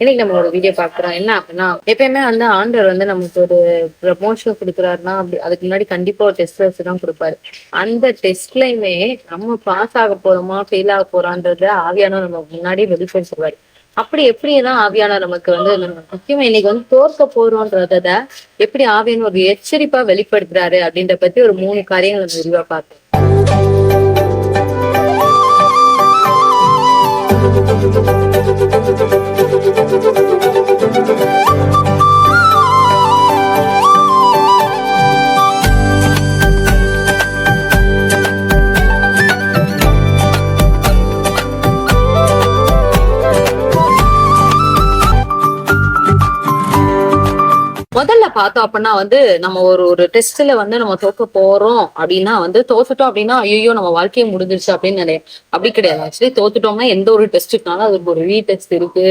இன்னைக்கு நம்ம ஒரு வீடியோ பாக்குறோம் என்ன அப்படின்னா எப்பயுமே வந்து ஆண்டவர் வந்து நமக்கு ஒரு ப்ரமோஷன் கொடுக்குறாருன்னா அப்படி அதுக்கு முன்னாடி கண்டிப்பா ஒரு டெஸ்ட் வச்சு தான் கொடுப்பாரு. அந்த டெஸ்ட்லயுமே நம்ம பாஸ் ஆக போறோமா ஃபெயில் ஆக போறோன்றத ஆவியான நம்ம முன்னாடியே வெளிப்படுத்துவாரு அப்படி எப்படிதான் ஆவியான நமக்கு வந்து முக்கியமா இன்னைக்கு வந்து தோற்க போறோன்றத எப்படி ஆவியான ஒரு எச்சரிப்பா வெளிப்படுத்துறாரு அப்படின்ற பத்தி ஒரு மூணு காரியங்களை நம்ம விரிவா பார்ப்போம். முதல்ல பார்த்தோம் அப்படின்னா வந்து நம்ம ஒரு ஒரு டெஸ்ட்ல வந்து நம்ம தோக்க போறோம் அப்படின்னா வந்து தோத்துட்டோம் அப்படின்னா ஐயோ நம்ம வாழ்க்கையை முடிஞ்சிருச்சு அப்படின்னு நினைய அப்படி கிடையாது. ஆக்சுவலி தோத்துட்டோம்னா எந்த ஒரு டெஸ்ட்டுக்குனாலும் அதுக்கு ஒரு ரீ டெஸ்ட் இருக்கு.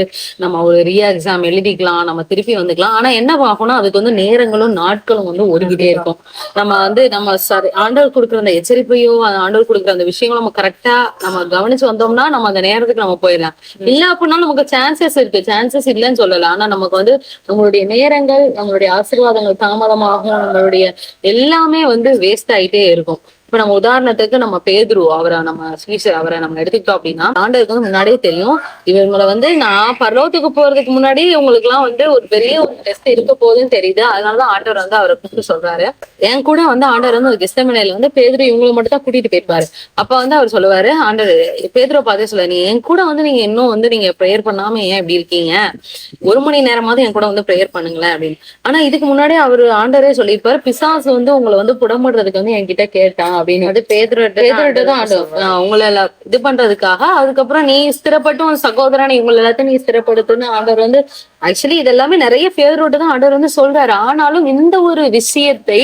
நம்ம ஒரு ரீ எக்ஸாம் எழுதிக்கலாம் நம்ம திருப்பி வந்துக்கலாம். ஆனா என்ன ஆகும்னா அதுக்கு வந்து நேரங்களும் நாட்களும் வந்து ஓடிக்கிட்டே இருக்கும். நம்ம வந்து நம்ம சரி ஆண்டவர் கொடுக்குற அந்த எச்சரிப்பையோ ஆண்டவர் கொடுக்குற அந்த விஷயங்களும் நம்ம கரெக்டா நம்ம கவனிச்சு வந்தோம்னா நம்ம அந்த நேரத்துக்கு நம்ம போயிடலாம். இல்ல அப்படின்னா நமக்கு சான்சஸ் இருக்கு. சான்சஸ் இல்லைன்னு சொல்லல. ஆனா நமக்கு வந்து நம்மளுடைய நேரங்கள் நம்மளுடைய ஆசீர்வாதங்கள் தாமதமாகும் நம்மளுடைய எல்லாமே வந்து வேஸ்ட் ஆயிட்டே இருக்கும். இப்ப நம்ம உதாரணத்துக்கு நம்ம பேதுரு அவரை நம்ம ஸ்ரீசர் அவரை நம்ம எடுத்துக்கிட்டோம் அப்படின்னா ஆண்டவருக்கு வந்து முன்னாடியே தெரியும். இவங்களை வந்து நான் பரலோகத்துக்கு போறதுக்கு முன்னாடி உங்களுக்கு எல்லாம் வந்து ஒரு பெரிய ஒரு டெஸ்ட் இருக்க போகுதுன்னு தெரியுது. அதனாலதான் ஆண்டவர் வந்து அவரை கூப்பிட்டு சொல்றாரு. என் கூட வந்து ஆண்டவர் வந்து ஒரு கிறிஸ்தமனையில வந்து பேதுரு இவங்களை மட்டும் தான் கூட்டிட்டு போயிருப்பாரு. அப்ப வந்து அவர் சொல்லுவாரு ஆண்டவர் பேதுரை பார்த்தே சொல்ல நீ என் கூட வந்து நீங்க இன்னும் வந்து நீங்க ப்ரேயர் பண்ணாம ஏன் இப்படி இருக்கீங்க? ஒரு மணி நேரமாவது என் கூட வந்து ப்ரேயர் பண்ணுங்களேன் அப்படின்னு. ஆனா இதுக்கு முன்னாடி அவர் ஆண்டரே சொல்லியிருப்பாரு பிசாசு வந்து உங்களை வந்து புடம்படுறதுக்கு வந்து என்கிட்ட கேட்டான் அப்படின்னு. அது பேதுருட்ட தான் உங்களை எல்லாம் இது பண்றதுக்காக அதுக்கப்புறம் நீ ஸ்திரப்பட்டு உன் சகோதரனை இவங்களை எல்லாத்தையும் நீ ஸ்திரப்படுத்துன்னு ஆண்டவர் வந்து ஆக்சுவலி இதெல்லாமே நிறைய பேதரோட்டு தான் ஆண்டவர் வந்து சொல்றாரு. ஆனாலும் இந்த ஒரு விஷயத்தை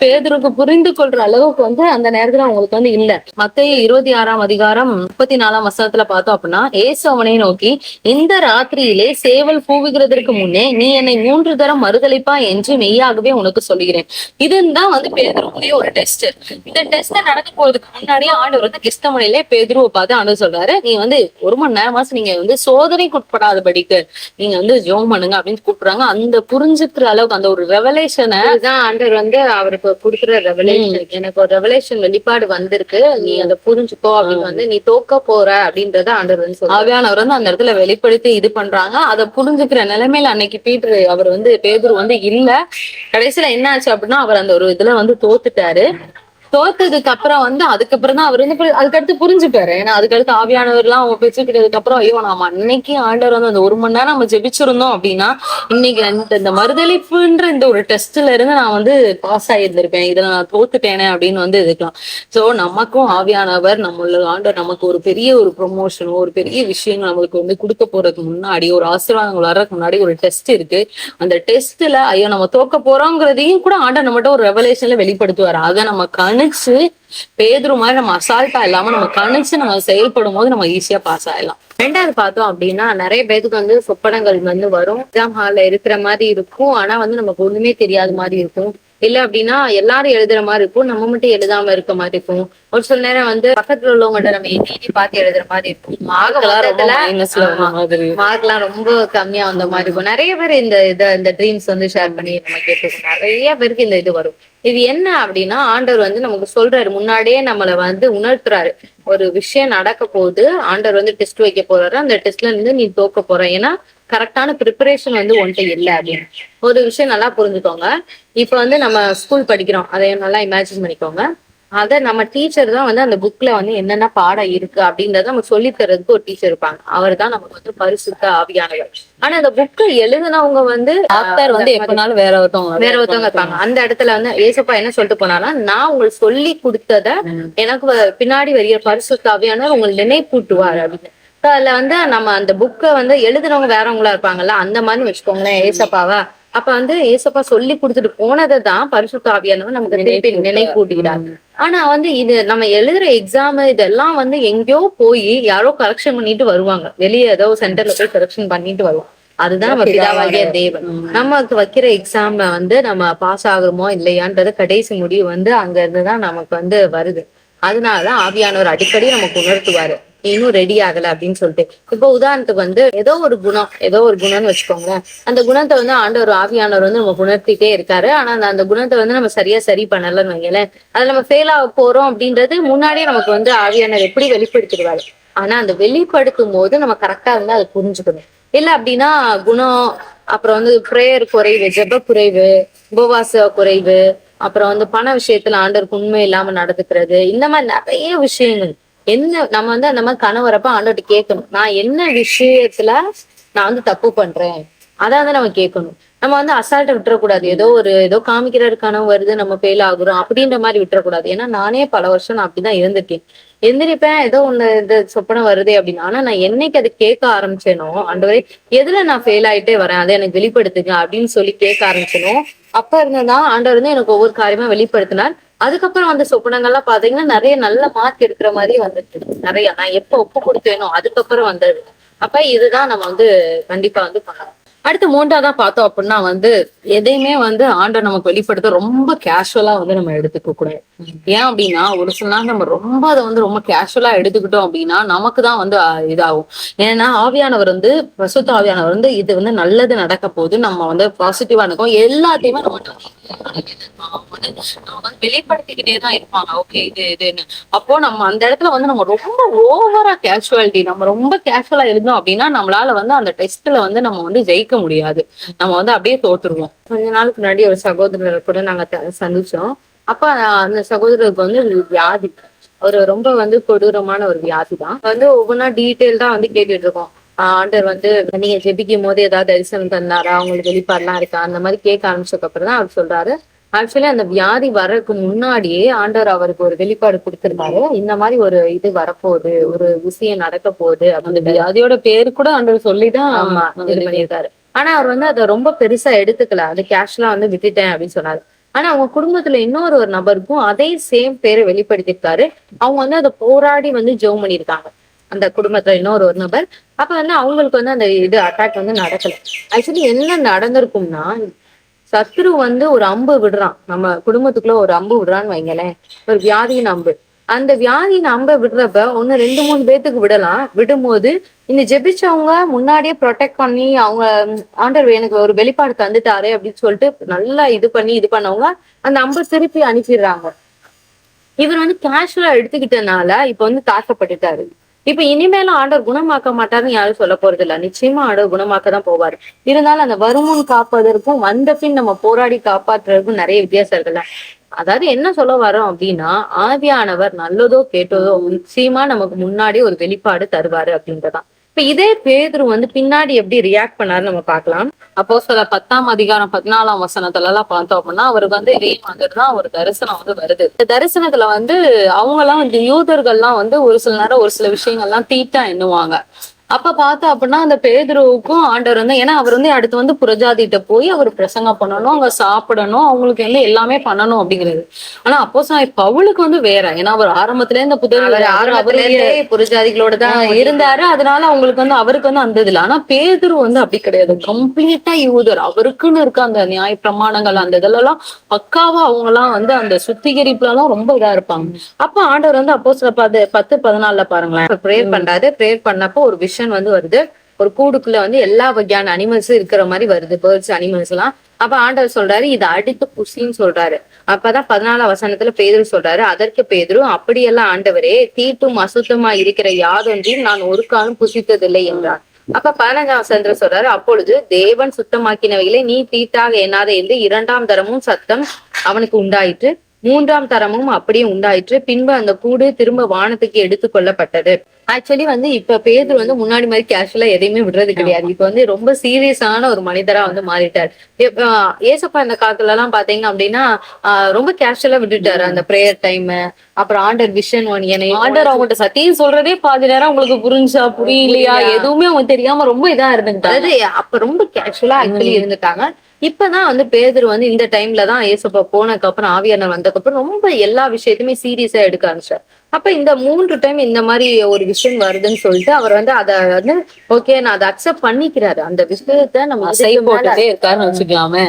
பேதருக்கு புரிந்து கொள்ற அளவுக்கு வந்து அந்த நேரத்துல அவங்களுக்கு வந்து இல்ல. மத்திய இருபத்தி ஆறாம் அதிகாரம் முப்பத்தி நாலாம் வசனத்துல பார்த்தோம் அப்படின்னா ஏசு அவனை நோக்கி இந்த ராத்திரியிலே சேவல் பூவுகிறதற்கு முன்னே நீ என்னை மூன்று தரம் மறுதளிப்பா என்று மெய்யாகவே உனக்கு சொல்லுகிறேன். இதுதான் வந்து பேதருக்குரிய ஒரு டெஸ்ட் இந்த டெஸ்ட் நடக்க போறதுக்கு முன்னாடியே ஆண்டவர் வந்து கிறிஸ்தமனையிலே பேதுருவை பார்த்து ஆண்டவர் சொல்றாரு நீ வந்து ஒரு மணி நேரமாச்சு நீங்க வந்து சோதனைக்கு உட்படாதபடிக்கு நீங்க வந்து ஜோம் பண்ணுங்க அப்படின்னு கூப்பிடுறாங்க. அந்த புரிஞ்சுக்கிற அளவுக்கு அந்த ஒரு ரெவலேஷனை இதுதான் ஆண்டவர் வந்து அவருக்கு கொடுக்குற ரெவலேஷன் எனக்கு ஒரு ரெவலேஷன் வெளிப்பாடு வந்திருக்கு. நீ அதை புரிஞ்சுக்கோ அப்படின்னு வந்து நீ தோக்க போற அப்படின்றத ஆண்டவர் வந்து ஆவியானவர் வந்து அந்த இடத்துல வெளிப்படுத்தி இது பண்றாங்க. அதை புரிஞ்சுக்கிற நிலைமையில அன்னைக்கு பீட்டர் அவர் வந்து பேதுரு வந்து இல்ல. கடைசியில என்ன ஆச்சு அப்படின்னா அவர் அந்த ஒரு இதுல வந்து தோத்துட்டாரு. தோத்ததுக்கு அப்புறம் வந்து அதுக்கப்புறம் தான் அவர் வந்து அதுக்கடுத்து புரிஞ்சுப்பாரு. ஏன்னா அதுக்கடுத்து ஆவியானவர் எல்லாம் அவங்க பெற்றுக்கிட்டதுக்கு அப்புறம் ஐயோ நாம அன்னைக்கு ஆண்டவர் வந்து அந்த ஒரு மணி நேரம் நம்ம ஜெபிச்சிருந்தோம் அப்படின்னா இன்னைக்கு அந்த இந்த மறுதளிப்புன்ற இந்த ஒரு டெஸ்ட்ல இருந்து நான் வந்து பாஸ் ஆகியிருந்திருப்பேன் இதை நான் தோத்துட்டேனே அப்படின்னு வந்து எதுக்கலாம் சோ நமக்கும் ஆவியானவர் நம்மள ஆண்டவர் நமக்கு ஒரு பெரிய ஒரு ப்ரொமோஷனோ ஒரு பெரிய விஷயங்கள் நம்மளுக்கு வந்து கொடுக்க போறதுக்கு முன்னாடி ஒரு ஆசீர்வாதங்கள் வர்றதுக்கு முன்னாடி ஒரு டெஸ்ட் இருக்கு. அந்த டெஸ்ட்ல ஐயோ நம்ம தோக்க போறோங்கிறதையும் கூட ஆண்டவர் நம்மகிட்ட ஒரு ரெவலேஷன்ல வெளிப்படுத்துவார். அதை நம்ம கணிச்சு பேதுரு மாதிரி நம்ம அசால்ட்டா இல்லாம நம்ம கணிச்சு நம்ம செயல்படும் போது நம்ம ஈஸியா பாஸ் ஆயிடலாம். ரெண்டாவது பார்த்தோம் அப்படின்னா நிறைய பேருக்கு வந்து சொப்பனங்கள் வந்து வரும். எக்ஸாம் ஹால்ல இருக்கிற மாதிரி இருக்கும். ஆனா வந்து நமக்கு ஒண்ணுமே தெரியாத மாதிரி இருக்கும். இல்ல அப்படின்னா எல்லாரும் எழுதுற மாதிரி இருக்கும். நம்ம மட்டும் எழுதாம இருக்க மாதிரி இருக்கும். ஒரு சில நேரம் வந்து பக்கத்துல உள்ளவங்கள்ட்ட நம்ம எண்ணி பார்த்து எழுதுற மாதிரி இருக்கும். மார்க் எல்லாம் ரொம்ப கம்மியா வந்த மாதிரி இருக்கும். நிறைய பேர் இந்த இத இந்த ட்ரீம்ஸ் வந்து ஷேர் பண்ணி நம்ம கேட்டிருக்கோம் நிறைய பேருக்கு இந்த இது வரும். இது என்ன அப்படின்னா ஆண்டவர் வந்து நமக்கு சொல்றாரு. முன்னாடியே நம்மள வந்து உணர்த்துறாரு. ஒரு விஷயம் நடக்க போகுது. ஆண்டவர் வந்து டெஸ்ட் வைக்க போறாரு. அந்த டெஸ்ட்ல இருந்து நீ தோக்க போற. ஏன்னா கரெக்டான ப்ரிப்பரேஷன் வந்து உன்கிட்ட இல்லை அப்படின்னு. ஒரு விஷயம் நல்லா புரிஞ்சுக்கோங்க. இப்ப வந்து நம்ம ஸ்கூல் படிக்கிறோம். அதை நல்லா இமேஜின் பண்ணிக்கோங்க. அத நம்ம டீச்சர் தான் வந்து அந்த புக்ல வந்து என்னென்ன பாடம் இருக்கு அப்படின்றத நமக்கு சொல்லி தர்றதுக்கு ஒரு டீச்சர் இருப்பாங்க. அவர் தான் நமக்கு வந்து பரிசுத்த ஆவியானவர். ஆனா அந்த புக்கை எழுதுனவங்க வந்து ஆத்தர் வந்து எப்பனாலும் வேற ஒருத்தவங்க வேற ஒருத்தவங்க இருப்பாங்க. அந்த இடத்துல வந்து ஏசப்பா என்ன சொல்லிட்டு போனானா நான் உங்களுக்கு சொல்லி கொடுத்தத எனக்கு பின்னாடி வருகிற பரிசுத்த ஆவியானவர் உங்களுக்கு நினைப்பூட்டுவார் அப்படின்னு. So அதுல வந்து நம்ம அந்த புக்கை வந்து எழுதுனவங்க வேறவங்களா இருப்பாங்கல்ல அந்த மாதிரி வச்சுக்கோங்களேன் ஏசப்பாவா. அப்ப வந்து ஏசப்பா சொல்லி கொடுத்துட்டு போனதை தான் பரிசுத்த ஆவியானவர் நமக்கு திருப்பி நினைப்பூட்டுகிறார். ஆனா வந்து இது நம்ம எழுதுற எக்ஸாம் இதெல்லாம் வந்து எங்கேயோ போய் யாரோ கரெக்ஷன் பண்ணிட்டு வருவாங்க. வெளியே ஏதோ சென்டர்ல போய் கரெக்ஷன் பண்ணிட்டு வருவோம். அதுதான் நம்ம பிதாவாகிய தேவன். நமக்கு வைக்கிற எக்ஸாம்ல வந்து நம்ம பாஸ் ஆகுறோமோ இல்லையான்றது கடைசி முடிவு வந்து அங்க இருந்துதான் நமக்கு வந்து வருது. அதனாலதான் ஆவியானவர் அடிக்கடி நமக்கு உணர்த்துவாரு. இன்னும் ரெடி ஆகல அப்படின்னு சொல்லிட்டு. இப்போ உதாரணத்துக்கு வந்து ஏதோ ஒரு குணம் ஏதோ ஒரு குணம்னு வச்சுக்கோங்களேன். அந்த குணத்தை வந்து ஆண்டவர் ஆவியானவர் வந்து நம்ம உணர்த்திட்டே இருக்காரு. ஆனா அந்த அந்த குணத்தை வந்து நம்ம சரியா சரி பண்ணலன்னு வைங்களேன். அதை நம்ம ஃபெயில் ஆக போறோம் அப்படின்றது முன்னாடியே நமக்கு வந்து ஆவியானவர் எப்படி வெளிப்படுத்திடுவாரு. ஆனா அந்த வெளிப்படுத்தும் போது நம்ம கரெக்டா இருந்தா அதை புரிஞ்சுக்கணும். இல்ல அப்படின்னா குணம் அப்புறம் வந்து ப்ரேயர் குறைவு ஜெப குறைவு உபவாச குறைவு அப்புறம் வந்து பண விஷயத்துல ஆண்டவருக்கு உண்மை இல்லாம நடந்துக்கிறது இந்த மாதிரி நிறைய விஷயங்கள். என்ன நம்ம வந்து அந்த மாதிரி கணவரப்ப ஆண்டவர்கிட்ட கேட்கணும். நான் என்ன விஷயத்துல நான் வந்து தப்பு பண்றேன்? அதை வந்து நம்ம கேட்கணும். நம்ம வந்து அசால்ட்டை விட்டுறக்கூடாது. ஏதோ ஒரு ஏதோ காமிக்கிறாரு கனவு வருது நம்ம ஃபெயில் ஆகுறோம் அப்படின்ற மாதிரி விட்டுறக்கூடாது. ஏன்னா நானே பல வருஷம் நான் அப்படிதான் இருந்திருக்கேன் எந்திரிப்பேன் ஏதோ ஒண்ணு இந்த சொப்பனை வருதே அப்படின்னு. ஆனா நான் என்னைக்கு அது கேட்க ஆரம்பிச்சேனோ ஆண்டவரே எதுல நான் ஃபெயில் ஆயிட்டே வரேன்? அதை எனக்கு வெளிப்படுத்துங்க அப்படின்னு சொல்லி கேட்க ஆரம்பிச்சேனோ அப்ப இருந்துதான் ஆண்டவர் வந்து எனக்கு ஒவ்வொரு காரியமா வெளிப்படுத்தினார். அதுக்கப்புறம் வந்த சொப்பனங்கள்லாம் பாத்தீங்கன்னா நிறைய நல்ல மார்க் எடுக்கிற மாதிரி வந்துட்டு நிறைய. நான் எப்ப ஒப்பு கொடுத்தேனோ அதுக்கப்புறம் வந்தது. அப்ப இதுதான் நம்ம வந்து கண்டிப்பா வந்து பண்ணலாம் அடுத்து மூன்றாவதா பார்த்தோம் அப்படின்னா வந்து எதையுமே வந்து ஆண்டை நமக்கு வெளிப்படுத்த ரொம்ப கேஷுவலா வந்து நம்ம எடுத்துக்க கூடாது. ஏன் அப்படின்னா ஒரு சில நாள் நம்ம ரொம்ப அதை வந்து ரொம்ப கேஷுவலா எடுத்துக்கிட்டோம் அப்படின்னா நமக்கு தான் வந்து இதாகும். ஏன்னா ஆவியானவர் வந்து பிரசுத்த ஆவியானவர் வந்து இது வந்து நல்லது நடக்க போது நம்ம வந்து பாசிட்டிவா இருக்கும். எல்லாத்தையுமே நம்ம நம்ம வந்து வெளிப்படுத்திக்கிட்டே தான் இருப்பாங்க. ஓகே இது இதுன்னு. அப்போ நம்ம அந்த இடத்துல வந்து நம்ம ரொம்ப ஓவரா கேஷுவாலிட்டி நம்ம ரொம்ப கேஷுவலா இருந்தோம் அப்படின்னா நம்மளால வந்து அந்த டெஸ்ட்ல வந்து நம்ம வந்து ஜெயிக்க முடியாது. நம்ம வந்து அப்படியே தோத்துருவோம். கொஞ்ச நாளுக்கு முன்னாடி ஒரு சகோதரர் கூட நாங்க சந்திச்சோம். அப்ப அந்த சகோதரருக்கு வந்து வியாதி. ஒரு ரொம்ப வந்து கொடூரமான ஒரு வியாதி தான் வந்து ஒவ்வொன்றா டீட்டெயில்டா வந்து கேட்டுட்டு இருக்கோம் ஆஹ் ஆண்டவர் வந்து நீங்க ஜெபிக்கும் போது ஏதாவது தரிசனம் தந்தாரா? அவங்களுக்கு வெளிப்பாடுலாம் இருக்கா? அந்த மாதிரி கேட்க ஆரம்பிச்சதுக்கு அப்புறம் தான் அவர் சொல்றாரு. ஆக்சுவலி அந்த வியாதி வர்றதுக்கு முன்னாடியே ஆண்டவர் அவருக்கு ஒரு வெளிப்பாடு கொடுத்திருந்தாரு. இந்த மாதிரி ஒரு இது வரப்போகுது. ஒரு விஷயம் நடக்க போகுது அந்த வியாதியோட பேரு கூட ஆண்டவர் சொல்லிதான் இது பண்ணியிருக்காரு. ஆனா அவர் வந்து அதை ரொம்ப பெருசா எடுத்துக்கல. அது கேஷ்லாம் வந்து விட்டுட்டேன் அப்படின்னு சொன்னாரு. ஆனா அவங்க குடும்பத்துல இன்னொரு ஒரு நபருக்கும் அதே சேம் பேரை வெளிப்படுத்தியிருக்காரு. அவங்க வந்து அதை போராடி வந்து ஜெபம் பண்ணியிருக்காங்க. அந்த குடும்பத்துல இன்னொரு ஒரு நபர். அப்ப வந்து அவங்களுக்கு வந்து அந்த இது அட்டாக் வந்து நடக்கல. ஆக்சுவலி என்ன நடந்திருக்கும்னா சத்ரு வந்து ஒரு அம்பு விடுறான். நம்ம குடும்பத்துக்குள்ள ஒரு அம்பு விடுறான்னு வைங்களேன். ஒரு வியாதியின் அம்பு. அந்த வியாதி நம்ம விடுறப்ப ஒண்ணு ரெண்டு மூணு பேத்துக்கு விடலாம். விடும்போது இந்த ஜெபிச்சவங்க முன்னாடியே ப்ரொடெக்ட் பண்ணி அவங்க ஆண்டர் எனக்கு ஒரு வெளிப்பாடு தந்துட்டாரு அப்படின்னு சொல்லிட்டு நல்லா இது பண்ணி இது பண்ணவங்க அந்த அம்பை திருப்பி அனுப்பிடுறாங்க. இவர் வந்து கேஷுவலா எடுத்துக்கிட்டனால இப்ப வந்து தாக்கப்பட்டுட்டாரு. இப்ப இனிமேலும் ஆண்டவர் குணமாக்க மாட்டாருன்னு யாரும் சொல்ல போறது இல்ல நிச்சயமா ஆண்டவர் குணமாக்க தான் போவாரு. இருந்தாலும் அந்த வருமுன் காப்பதற்கும் வந்த பின் நம்ம போராடி காப்பாற்றுறதுக்கும் நிறைய வித்தியாசம் இருக்குல்ல. அதாவது என்ன சொல்ல வரோம் அப்படின்னா ஆவியானவர் நல்லதோ கேட்டதோ நிச்சயமா நமக்கு முன்னாடி ஒரு வெளிப்பாடு தருவாரு அப்படின்றதான். இப்ப இதே பேதுரு வந்து பின்னாடி எப்படி ரியாக்ட் பண்ணாரு நம்ம பார்க்கலாம். அப்போ சில பத்தாம் அதிகாரம் பதினாலாம் வசனத்துல எல்லாம் பார்த்தோம் அப்படின்னா அவருக்கு வந்து இதே மாதிரி தான் ஒரு தரிசனம் வந்து வருது. இந்த தரிசனத்துல வந்து அவங்க எல்லாம் வந்து யூதர்கள்லாம் வந்து ஒரு சில நேரம் ஒரு சில விஷயங்கள்லாம் தீட்டா எண்ணுவாங்க. அப்ப பார்த்தா அப்படின்னா அந்த பேதுருவுக்கும் ஆண்டவர் வந்து ஏன்னா அவர் வந்து அடுத்து வந்து புரஜாதிட்ட போய் அவர் பிரசங்கம் பண்ணணும் அங்க சாப்பிடணும் அவங்களுக்கு வந்து எல்லாமே பண்ணணும் அப்படிங்கிறது. ஆனா அப்போ பவுலுக்கு வந்து வேற. ஏன்னா அவர் ஆரம்பத்துல இந்த புதர் புரஜாதிகளோட தான் இருந்தாரு. அதனால அவங்களுக்கு வந்து அவருக்கு வந்து அந்த இதுல ஆனா பேதுரு வந்து அப்படி கிடையாது. கம்ப்ளீட்டா யூதர். அவருக்குன்னு இருக்க அந்த நியாய பிரமாணங்கள் அந்த இதுலலாம் பக்காவா அவங்க எல்லாம் வந்து அந்த சுத்திகரிப்புல எல்லாம் ரொம்ப இதா இருப்பாங்க. அப்ப ஆண்டவர் வந்து அப்போ பத்து பதினாலுல பாருங்களேன். ப்ரேயர் பண்றாரு. ப்ரேயர் பண்ணப்போ ஒரு விஷன் வந்து வருது. ஒரு கூடுக்குள்ள வந்து எல்லா வகையான அனிமல்ஸும் இருக்கிற மாதிரி வருது. பேர்ட்ஸ் அனிமல்ஸ் எல்லாம். அப்ப ஆண்டவர் சொல்றாரு இதை அடித்து புசின்னு சொல்றாரு. அப்பதான் பதினாலாம் வசனத்துல பேதுரு சொல்றாரு அதற்கு பேதுரு அப்படியெல்லாம் ஆண்டவரே தீட்டும் அசுத்தமா இருக்கிற யாதொன்றையும் நான் ஒரு காலம் புசித்ததில்லை என்றார். அப்ப பதினஞ்சாம் வசனத்துல சொல்றாரு அப்பொழுது தேவன் சுத்தமாக்கினவைகளை நீ தீட்டாக எண்ணாத என்று இரண்டாம் தரமும் சத்தம் அவனுக்கு உண்டாயிற்று. மூன்றாம் தரமும் அப்படியே உண்டாயிற்று. பின்பு அந்த கூடு திரும்ப வானத்துக்கு எடுத்து கொள்ளப்பட்டது. ஆக்சுவலி வந்து இப்ப பேதுரு வந்து முன்னாடி மாதிரி கேஷுவலா எதையுமே விடுறது கிடையாது. இப்ப வந்து ரொம்ப சீரியஸான ஒரு மனிதரா வந்து மாறிட்டார். ஏசப்பா இந்த காலத்துல எல்லாம் பாத்தீங்க அப்படின்னா ரொம்ப கேஷுவலா விட்டுட்டாரு அந்த ப்ரேயர் டைம் அப்புறம் ஆண்டர் விஷன் ஒன் என்னை ஆண்டவர் அவங்ககிட்ட சத்தியம் சொல்றதே பாதி நேரம் உங்களுக்கு புரிஞ்சா புரியலையா புரியலையா? எதுவுமே அவங்க தெரியாம ரொம்ப இதா இருந்துட்டாங்க அதாவது அப்ப ரொம்ப கேஷுவலா ஆக்சுவலி இருந்துட்டாங்க. இப்பதான் வந்து பேதர் வந்து இந்த டைம்ல தான் ஏசப்பா போனதுக்கு அப்புறம் ஆவியானவர் வந்ததுக்கு அப்புறம் ரொம்ப எல்லா விஷயத்தையுமே சீரியஸா எடுக்க ஆரம்பிச்சார். அப்ப இந்த மூன்று டைம் இந்த மாதிரி ஒரு விஷயம் வருதுன்னு சொல்லிட்டு அவர் வந்து அத வந்து ஓகே நான் அதை அக்செப்ட் பண்ணிக்கிறாரு. அந்த விஷயத்த நம்ம வச்சுக்கலாமே.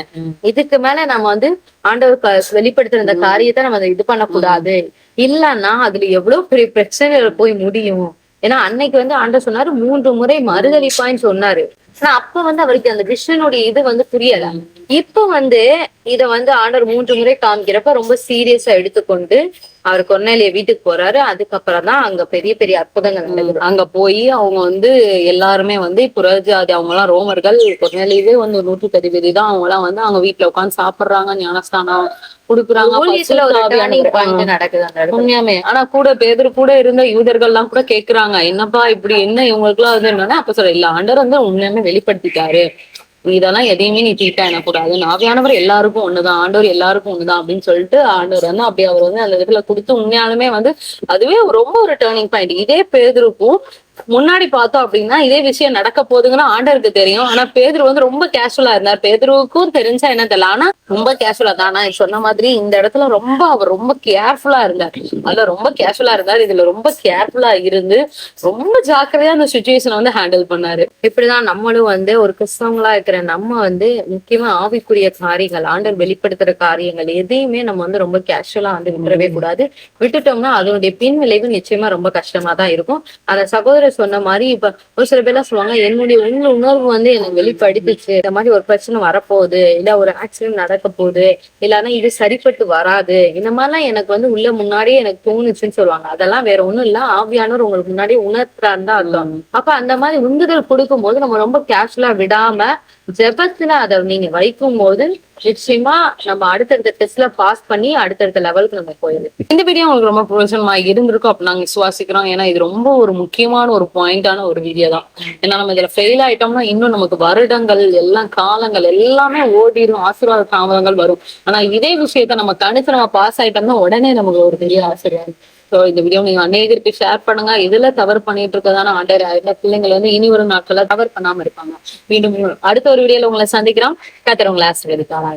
இதுக்கு மேல நம்ம வந்து ஆண்டவர் வெளிப்படுத்துற இந்த காரியத்தை நம்ம அதை இது பண்ணக்கூடாது. இல்லன்னா அதுல எவ்வளவு பெரிய பிரச்சனைகள் போய் முடியும். ஏன்னா அன்னைக்கு வந்து ஆண்டவர் சொன்னாரு மூன்று முறை மறுதளிப்பான்னு சொன்னாரு. ஆனா அப்ப வந்து அவருக்கு அந்த கிருஷ்ணனுடைய இது வந்து புரியல. இப்ப வந்து இத வந்து ஆண்டர் மூன்று முறை காமிக்கிறப்ப ரொம்ப சீரியஸா எடுத்துக்கொண்டு அவர் கொர்நேலிய வீட்டுக்கு போறாரு. அதுக்கப்புறம் தான் அங்க பெரிய பெரிய அற்புதங்கள் நடக்குது. அங்க போய் அவங்க வந்து எல்லாருமே வந்து புறஜாதி அவங்க எல்லாம் ரோமர்கள். கொர்நேலியவே வந்து ஒரு நூற்றுக்கு அதிபதி தான் அவங்க எல்லாம் வந்து அவங்க வீட்டுல உட்காந்து சாப்பிடுறாங்க ஞானஸ்தானம் குடுக்குறாங்க. உண்மையாமே. ஆனா கூட பேதர் கூட இருந்த யூதர்கள் எல்லாம் கூட கேக்குறாங்க. என்னப்பா இப்படி என்ன இவங்களுக்கு எல்லாம் வந்து என்னன்னா அப்ப சொல்ல இல்ல ஆண்டவர் வந்து உண்மையாமே வெளிப்படுத்திட்டாரு. இதெல்லாம் எதையுமே நீ தீட்டா எனக்கூடாது நாவியானவர் எல்லாருக்கும் ஒண்ணுதான். ஆண்டவர் எல்லாருக்கும் ஒண்ணுதான் அப்படின்னு சொல்லிட்டு ஆண்டவர் வந்து அப்படி அவர் வந்து அந்த இடத்துல கொடுத்து உண்மையாலுமே வந்து அதுவே ரொம்ப ஒரு டேர்னிங் பாயிண்ட் இதே பேதருக்கும் முன்னாடி பார்த்தோம் அப்படின்னா இதே விஷயம் நடக்க போகுதுங்கன்னா ஆண்டருக்கு தெரியும். ஆனா பேதுரு வந்து ரொம்ப கேஷுவலா இருந்தார். பேதுருவுக்கும் தெரிஞ்சா என்ன தெரியல. ஆனா ரொம்ப கேஷுவலா தான். ஆனா சொன்ன மாதிரி இந்த இடத்துல ரொம்ப அவர் ரொம்ப கேர்ஃபுல்லா இருந்தார். அதுல ரொம்ப கேஷுவலா இருந்தார். இதுல ரொம்ப கேர்ஃபுல்லா இருந்து ரொம்ப ஜாக்கிரதையா அந்த சுச்சுவேஷனை வந்து ஹேண்டில் பண்ணாரு. இப்படிதான் நம்மளும் வந்து ஒரு கிறிஸ்தவங்களா இருக்கிற நம்ம வந்து முக்கியமா ஆவிக்குரிய காரியங்கள் ஆண்டவர் வெளிப்படுத்துற காரியங்கள் எதையுமே நம்ம வந்து ரொம்ப கேஷுவலா வந்து விட்டுறவே கூடாது. விட்டுட்டோம்னா அதனுடைய பின் விளைவு நிச்சயமா ரொம்ப கஷ்டமா தான் இருக்கும். அந்த சகோதர சொன்ன மாதிரி இப்ப ஒரு சில பேர்லாம் சொல்லுவாங்க என்னுடைய உள்ள உணர்வு வந்து எனக்கு வெளிப்படுத்துச்சு. இந்த மாதிரி ஒரு பிரச்சனை வரப்போகுது. இல்ல ஒரு ஆக்சிடென்ட் நடக்க போகுது. இல்லைன்னா இது சரிப்பட்டு வராது. இந்த மாதிரிலாம் எனக்கு வந்து உள்ள முன்னாடியே எனக்கு தோணுச்சுன்னு சொல்லுவாங்க. அதெல்லாம் வேற ஒண்ணும் இல்ல. ஆவியானவர் உங்களுக்கு முன்னாடியே உணர்த்துறான்னு தான் அர்த்தம். அப்ப அந்த மாதிரி உந்துதல் கொடுக்கும்போது நம்ம ரொம்ப கேஷுவலா விடாம ஜெபத்துல அதை நீங்க வைக்கும் போது நிச்சயமா நம்ம அடுத்தடுத்த டெஸ்ட்ல பாஸ் பண்ணி அடுத்தடுத்த லெவலுக்கு நம்ம போயிடுது இந்த வீடியோ உங்களுக்கு ரொம்ப பிரயோஜனமா இருந்திருக்கும் அப்படி நாங்க விசுவாசிக்கிறோம். ஏன்னா இது ரொம்ப ஒரு முக்கியமான ஒரு பாயிண்டான ஒரு வீடியோ தான். ஏன்னா நம்ம இதுல ஃபெயில் ஆயிட்டோம்னா இன்னும் நமக்கு வருடங்கள் எல்லாம் காலங்கள் எல்லாமே ஓடிடும் ஆசீர்வாத தாமதங்கள் வரும். ஆனா இதே விஷயத்த நம்ம தனித்து நம்ம பாஸ் ஆயிட்டோம்னா உடனே நமக்கு ஒரு பெரிய ஆசீர்வாதம். சோ இந்த வீடியோ நீங்க அநேகருக்கு ஷேர் பண்ணுங்க. இதுல தவறு பண்ணிட்டு இருக்கதான ஆண்டர் ஆயிரம் பிள்ளைங்கள் வந்து இனி ஒரு நாட்கள்ல தவறு பண்ணாம இருப்பாங்க. மீண்டும் அடுத்த ஒரு வீடியோல உங்களை சந்திக்கிறோம். கத்திர உங்களை ஆசீர்வதிக்காங்க